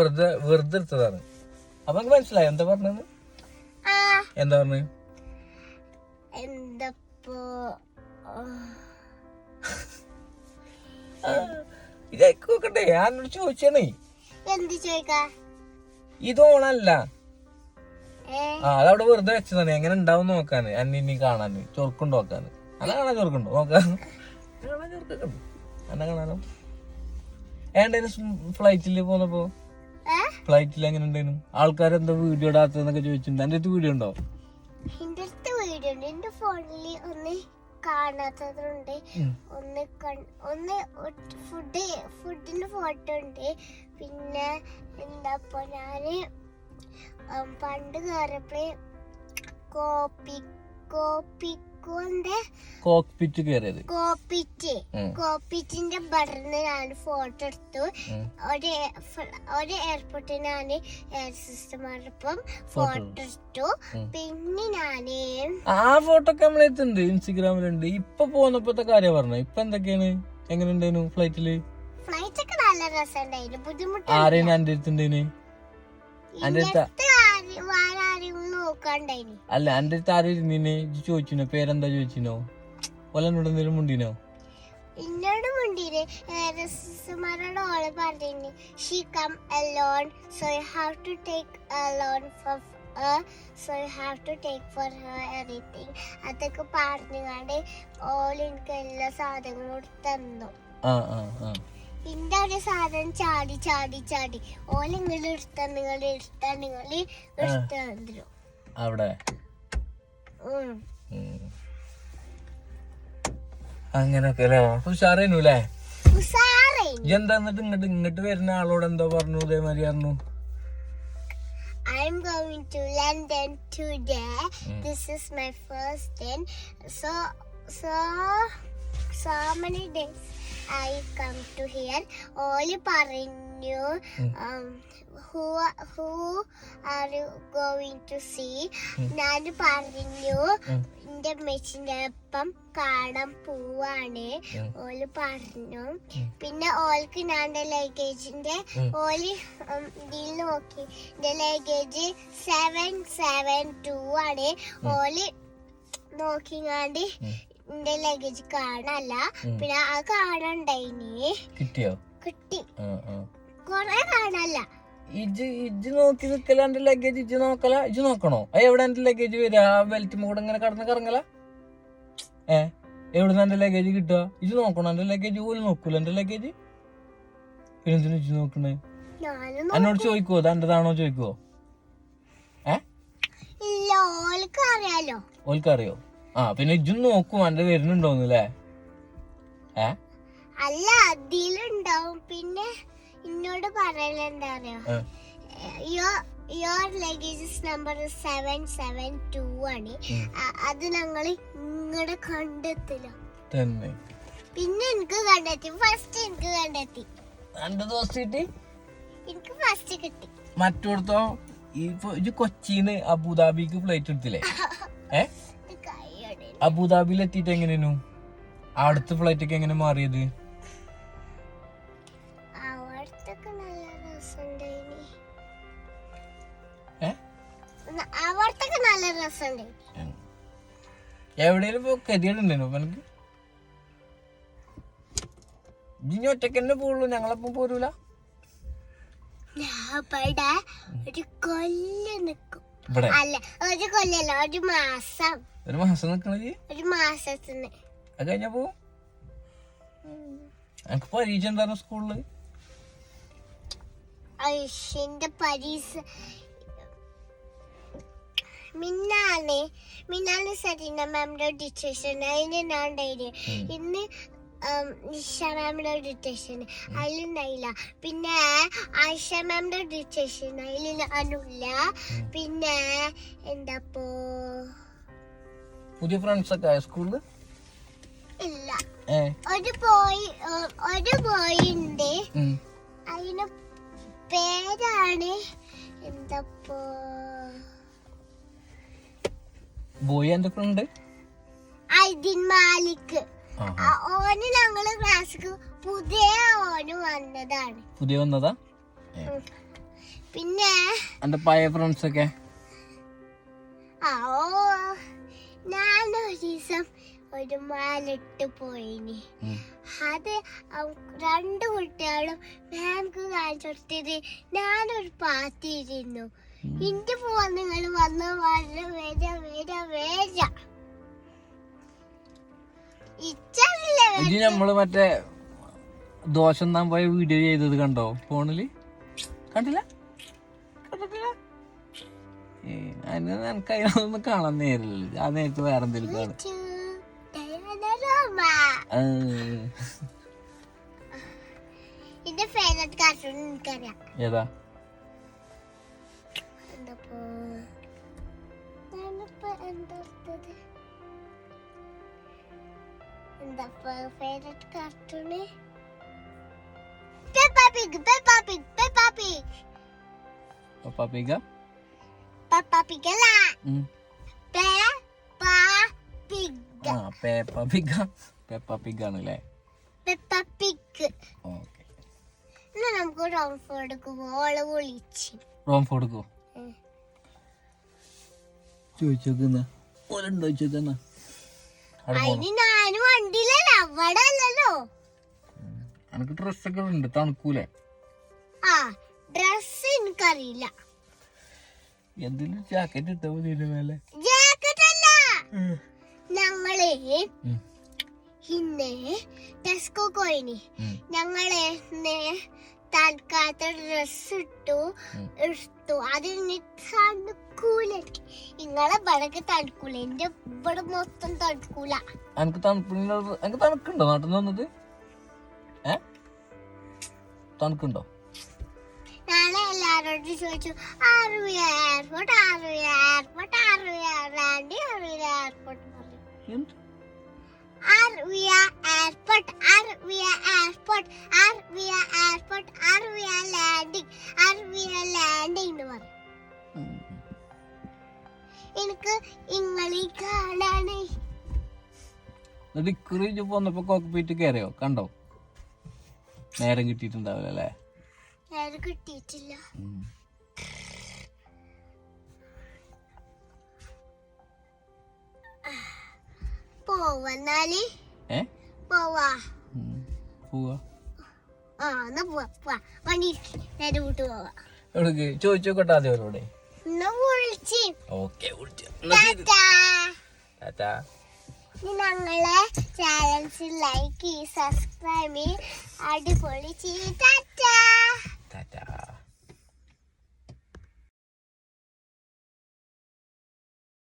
വെറുതെ വെറുതെ എടുത്തതാണ്. അപ്പൊ എനിക്ക് മനസ്സിലായി? എന്താ പറഞ്ഞത്? എന്താ പറഞ്ഞു? ഇതൊക്കെ നോക്കട്ടെ. ഞാനോട് ചോദിച്ചേ ഇത് ഓണല്ല. ആ അതവിടെ വെറുതെ വെച്ചതാണ്. എങ്ങനെ ഉണ്ടാവും നോക്കാന്. അന്നി കാണാന്. ചൊറുക്കുണ്ട് നോക്കാന്. അന്ന കാണാൻ ചൊറുക്കുണ്ട്. നോക്കാൻ കാണാൻ ചൊറുക്കുണ്ട്. അന്ന കാണാനോ. ഏണ്ടായിരുന്നു ഫ്ലൈറ്റിൽ പോന്നപ്പോ? ഫ്ലൈറ്റിൽ എങ്ങനെ ഉണ്ടായിരുന്നു? ആൾക്കാരെന്താ വീഡിയോ ഇടാത്തതെന്നൊക്കെ ചോദിച്ചിട്ടുണ്ട്. എന്റെ അടുത്ത് വീഡിയോ ഉണ്ടോ? എന്റെ അടുത്ത് വീഡിയോ ഉണ്ട്. എന്റെ ഫോണിൽ ഒന്ന് കാണാത്തതുണ്ട്. ഒന്ന് ഒന്ന് ഫുഡ് ഫുഡിന്റെ ഫോട്ടോ ഉണ്ട്. പിന്നെ എന്താ ഇപ്പൊ ഞാൻ പണ്ട് കയറിയപ്പോഴേ കോപ്പി കോപ്പിക്കോന്റെ കോക്പിറ്റ് കയറിയത് കോപ്പിറ്റ്. കോപ്പിറ്റിന്റെ ബട്ടറിന് ഞാൻ ഫോട്ടോ എടുത്തു. ഒരു ഒരു എയർപോർട്ടിൽ ഞാൻ എയർ സിസ്റ്റമാരോടൊപ്പം ഫോട്ടോ എടുത്തു. പിന്നെ ഞാൻ ആ ഫോട്ടോ ഒക്കെ നമ്മളെത്തുണ്ട് ഇൻസ്റ്റഗ്രാമിലുണ്ട്. ഇപ്പൊ പോന്നപ്പോഴത്തെ കാര്യം പറഞ്ഞു. ഇപ്പൊ എന്തൊക്കെയാണ്? എങ്ങനെ ഉണ്ടായിരുന്നു ഫ്ലൈറ്റിൽ? ഫ്ലൈറ്റ് ഒക്കെ നല്ല രസമുണ്ടായിരുന്നു. ബുദ്ധിമുട്ട് ആരെയാണ് എന്റെ അടുത്തുണ്ടായിന് അടുത്ത് നോക്കാണ്ടായിനി അല്ല എന്റെ അടുത്ത് ആരും ഇരുന്നിനെ? ചോദിച്ചിനോ? പേരെന്താ ചോദിച്ചിനോ? ഓല എന്നോട് എന്തെങ്കിലും മുണ്ടിനോ. എന്നോട് മുണ്ടീര് സിസ്റ്റർമാരോട് ഓൾ പറഞ്ഞു she come alone so you have to take alone for so you have to take for her everything അതൊക്കെ പറഞ്ഞുകൊണ്ട് ഓൾ എനിക്ക് എല്ലാ സാധനങ്ങളും തന്നു. ഒരു സാധനം ചാടി ചാടി ചാടി. ഓൾ നിങ്ങൾ എടുത്ത നിങ്ങൾ എടുത്ത നിങ്ങൾ എടുത്തു അവിടെ. അങ്ങനൊക്കെ അല്ലേ ഉഷാറേനു അല്ലേ എന്താ എന്നിട്ട് ഇങ്ങോട്ട് ഇങ്ങോട്ട് വരുന്ന ആളോട് എന്തോ പറഞ്ഞു ഇതേമാതിരി പറഞ്ഞു I'm going to London today. Mm. This is my first day. So, so, so many days I come to here. Only പറഞ്ഞു Mm. um, who who are you going to see? Mm. ഞാൻ പറഞ്ഞു Mm. എന്റെ അമ്മച്ചിന്റെ ഒപ്പം കാണാൻ പോവാണ്. ഓൽ പറഞ്ഞു. പിന്നെ ഓൾക്ക് ഞാൻ എന്റെ ലഗേജിന്റെ. ഓൽ ഇതിൽ നോക്കി എന്റെ ലഗേജ് സെവൻ സെവൻ ടു ആണ് ഓൽ നോക്കിങ്ങാണ്ട്. എന്റെ ലഗേജ് കാണല്ല പിന്നെ ആ കാണണ്ടായിനി കിട്ടിയോ കിട്ടി ഇജ്ജ് ഇജ്ജ് നോക്കി നിക്കല എന്റെ ലഗേജ് ഇജ്ജ് നോക്കല? ഇജ്ജ് നോക്കണോ? എവിടെ എന്റെ ലഗേജ് വരിക ആ ബെൽറ്റ് കൂടെ ഇങ്ങനെ കടന്ന് കറങ്ങല? ഏ എവിടുന്ന് എന്റെ ലഗേജ് കിട്ടുക? ഇജ്ജ് നോക്കണോ? എന്റെ ലഗേജ് പോലും നോക്കൂല. എന്റെ ലഗേജ് പിന്നെന്തിനു ഇജ്ജ് നോക്കണേ? എന്നോട് ചോദിക്കുവോ? അത് എന്റേതാണോ ചോദിക്കുവോ? ഓൽക്കറിയോ ആ പിന്നെ ഇജ്ജും നോക്കും. എന്റെ വരുന്നുണ്ടോന്നല്ലേ ഏ? അല്ല അതിലുണ്ടാവും. പിന്നെ എന്നോട് പറയലെന്താറിയോ. Your luggages number seven seven two ആണ്. അത് ഞങ്ങൾ ഇങ്ങടെ കണ്ടെത്തില്ല തന്നെ. പിന്നെ എനിക്ക് കണ്ടെത്തി. ഫസ്റ്റ് എനിക്ക് കണ്ടെത്തി. രണ്ട് ദിവസം കിട്ടി? എനിക്ക് ഫസ്റ്റ് കിട്ടി. മറ്റോടത്തോ? ഇപ്പൊ ഇത് കൊച്ചിന്ന് അബുദാബിക്ക് ഫ്ലൈറ്റ് എടുത്തില്ലേ? ഏ. അബുദാബിയിൽ എത്തിയിട്ട് എങ്ങനെയായിരുന്നു അടുത്ത ഫ്ലൈറ്റ് ഒക്കെ എങ്ങനെ മാറിയത്? അവിടത്തൊക്കെ നല്ല രസമുണ്ടായി എവിടെയും ഇപ്പൊ ഗതികളുണ്ടായിരുന്നു അപ്പൊ എനിക്ക് ഇനി ഒറ്റയ്ക്ക് തന്നെ പോവുള്ളൂ ഞങ്ങളപ്പം പോരൂല. ഒരു കൊല്ലം നിക്കും. ഇവിടെ? അല്ല ഒരു കൊല്ലല്ല ഒരു മാസം. ഒരു മാസം നിക്കണത് ഒരു മാസത്തിന്. അത് കഴിഞ്ഞാ പോവും? എനിക്ക് പരീക്ഷ ഉണ്ടായിരുന്നു സ്കൂളിൽ? ഐഷിന്റെ പരീക്ഷ മിന്നാണ് മിന്നാലെ സരീന മാമിന്റെ ഡിറ്റേഷൻ അതിന് ഞാൻ ഉം. ഇന്ന് നിഷ മാമിന്റെ ഡിറ്റേഷൻ അതിൽ നൈല. പിന്നെ ആയിഷ മാമിന്റെ ഡിറ്റേഷൻ അതിൽ ഞാനില്ല പിന്നെ എന്താപ്പോ? പുതിയ ഫ്രണ്ട്സ് ഒക്കെ ആയ സ്കൂളിൽ ഇല്ല. ഒരു ബോയ് ഒരു ബോയ് ഉണ്ട്. അതിന് പേരാണ് എന്താപ്പോ? ബോയ് എന്തൊക്കെയുണ്ട്? അൽദിൻ മാലിക്. ഓന് ഞങ്ങൾ ക്ലാസ്സിക്ക് പുതിയ ഓന് വന്നതാണ്. പുതിയ വന്നതാ? പിന്നെ എന്റെ പഴയ ഫ്രണ്ട്സ് ഒക്കെ? ഞാൻ ഒരു ദിവസം ഒരു മാലിട്ട് പോയിനി. അത് രണ്ട് കുട്ടികളും മാംക്ക് കാണിച്ചു കൊടുത്തിട്ട് ഞാനൊരു പാത്തിയിരുന്നു ഇന്റെ പോവാൻ നിങ്ങൾ വന്ന വര ഇത് നമ്മൾ മറ്റേ ദോശ താൻ പോയ വീഡിയോ ചെയ്തത് കണ്ടോ? ഫോണിൽ? കണ്ടില്ല? കണ്ടിട്ടില്ല? അതിന് എനിക്ക് അതിനൊന്നും കാണാൻ നേരില്ല ആ നേരത്ത് വേറെ എന്തെങ്കിലും കാണും. ഏതാ? എന്താ എന്താ favourite cartoon Peppa Pig Peppa Pig Peppa Pig Peppa pig Peppa Pig അല്ല. പെപ്പ പിഗ് ആ പേപ്പ പിക പേപ്പ പിഗ് ആണല്ലേ പെപ്പ പിഗ് ഓക്കെ എന്നാ നമുക്ക് റൗണ്ട് ഓൾ വിളിച്ച്. റോം ചോദിച്ചോക്കുന്ന ഓലുണ്ടോ ചോദിച്ചോക്കുന്ന അവിടെ ഡ്രസ് ഒക്കെ എനിക്ക് ഉണ്ട്. തണുക്കൂലേ? ആ ഡ്രസ് എനിക്കറിയില്ല. എന്തെങ്കിലും ജാക്കറ്റ് ഇട്ടാ മതി മേലെ. ജാക്കറ്റ് അല്ല. ഞങ്ങൾ ഉം. ഇന്ന് ടെസ്കോ കോയിനി ഉം. ഞങ്ങൾ തൽക്കാലത്തെ ഡ്രസ് ഇട്ടു. എടുത്തു. അതിന് തണുക്കൂല നിങ്ങളെ ഇവിടക്ക് തണുക്കൂല. എന്റെ ഇവിടെ മൊത്തം തണുക്കൂല. എനിക്ക് തണുപ്പിനുള്ള എനിക്ക് തണുക്കുണ്ടോ നാട്ടിൽ നിന്ന് വന്നത്? ഏ? തണുക്കുണ്ടോ? എല്ലാരോടും ചോദിച്ചു ആറുവിയ എയർപോർട്ട് ആറുവിയ എയർപോർട്ട് ആറുവിയ ലാൻഡി ആറുവിയ എയർപോർട്ട് പറഞ്ഞു we a airport, are we a landing, are we a landing എന്ന് പറയും. എനിക്ക് ഇങ്ങളീ കാണാണ് എന്നിട്ട് ഇക്കുറി പോന്നപ്പോ കോക്ക്പീറ്റ് കയറിയോ കണ്ടോ? നേരം കിട്ടിയിട്ടുണ്ടാവില്ല അല്ലേ? നേരം കിട്ടിയിട്ടില്ല. പോവന്നാൽ ഏ? പോവാ. പോവാ? ആ എന്നാ പോവാ പോവാ. വണ്ടി നേരെ വീട്ട് പോവാ. എവിടേക്ക്? ചോദിച്ചോക്കട്ടെ ആദ്യം അവരോടെ. എന്നാ വിളിച്ച്. Okay tata. ടാറ്റാ. ഞങ്ങളെ ചാനൽസ് ലൈക്ക് സബ്സ്ക്രൈബ് അടിപൊളി ടാറ്റാ.